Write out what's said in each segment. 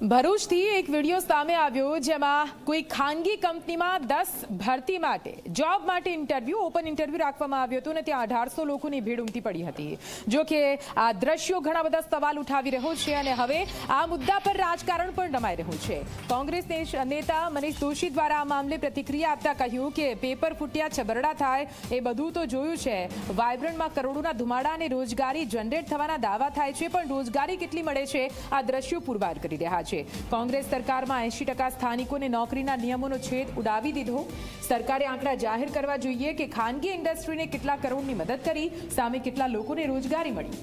ભરૂચથી એક વીડિયો સામે આવ્યો જેમાં કોઈ ખાનગી કંપનીમાં દસ ભરતી માટે, જોબ માટે ઇન્ટરવ્યૂ, ઓપન ઇન્ટરવ્યૂ રાખવામાં આવ્યો હતો અને ત્યાં અઢારસો લોકોની ભીડ ઉમટી પડી હતી. જો કે આ દ્રશ્યો ઘણા બધા સવાલ ઉઠાવી રહ્યો છે અને હવે આ મુદ્દા પર રાજકારણ પણ રમાઈ રહ્યું છે. કોંગ્રેસ નેતા મનીષ દોશી દ્વારા આ મામલે પ્રતિક્રિયા આપતા કહ્યું કે પેપર ફૂટ્યા, છબરડા થાય, એ બધું તો જોયું છે. વાયબ્રન્ટમાં કરોડોના ધુમાડા અને રોજગારી જનરેટ થવાના દાવા થાય છે, પણ રોજગારી કેટલી મળે છે? આ દ્રશ્યો પુરવાર કરી રહ્યા છે કોંગ્રેસ સરકારમાં એંશી ટકા સ્થાનિકોને નોકરીના નિયમોનો છેદ ઉડાવી દીધો. સરકારે આંકડા જાહેર કરવા જોઈએ કે ખાનગી ઇન્ડસ્ટ્રીને કેટલા કરોડની મદદ કરી, સામે કેટલા લોકોને રોજગારી મળી.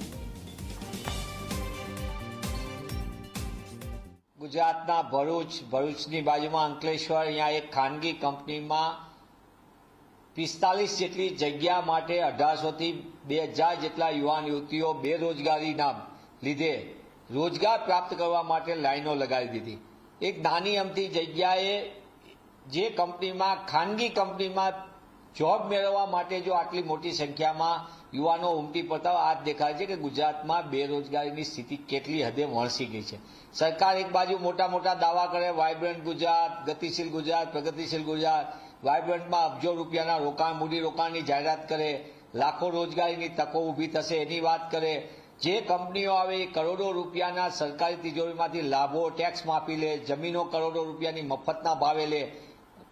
ગુજરાતના ભરૂચ, ભરૂચની બાજુમાં અંકલેશ્વર, અહીંયા એક ખાનગી કંપનીમાં પિસ્તાલીસ જેટલી જગ્યા માટે અઢારસોથી બે હજાર જેટલા યુવાન યુવતીઓ બેરોજગારીના લીધે રોજગાર પ્રાપ્ત કરવા માટે લાઈનો લગાવી દીધી. એક નાની અમથી જગ્યાએ જે કંપનીમાં, ખાનગી કંપનીમાં જોબ મેળવવા માટે જો આટલી મોટી સંખ્યામાં યુવાનો ઉમટી પડતા આજ દેખાય છે કે ગુજરાતમાં બેરોજગારીની સ્થિતિ કેટલી હદે વણસી ગઈ છે. સરકાર એક બાજુ મોટા મોટા દાવા કરે વાયબ્રન્ટ ગુજરાત, ગતિશીલ ગુજરાત, પ્રગતિશીલ ગુજરાત વાયબ્રન્ટમાં અબજો રૂપિયાના રોકાણ મૂડી રોકાણની જાહેરાત કરે, લાખો રોજગારીની તકો ઊભી થશે એની વાત કરે જે કંપનીઓ આવે એ કરોડો રૂપિયાના સરકારી તિજોરીમાંથી લાભો ટેક્સ માફી લે, જમીનો કરોડો રૂપિયાની મફતના ભાવે લે.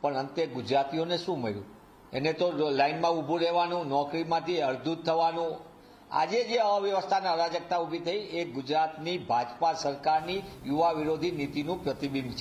પણ અંતે ગુજરાતીઓને શું મળ્યું? એને તો લાઈનમાં ઊભું રહેવાનું, નોકરીમાંથી અડધું થવાનું. આજે જે અવ્યવસ્થાને અરાજકતા ઊભી થઈ, એ ગુજરાતની ભાજપા સરકારની યુવા વિરોધી નીતિનું પ્રતિબિંબ છે.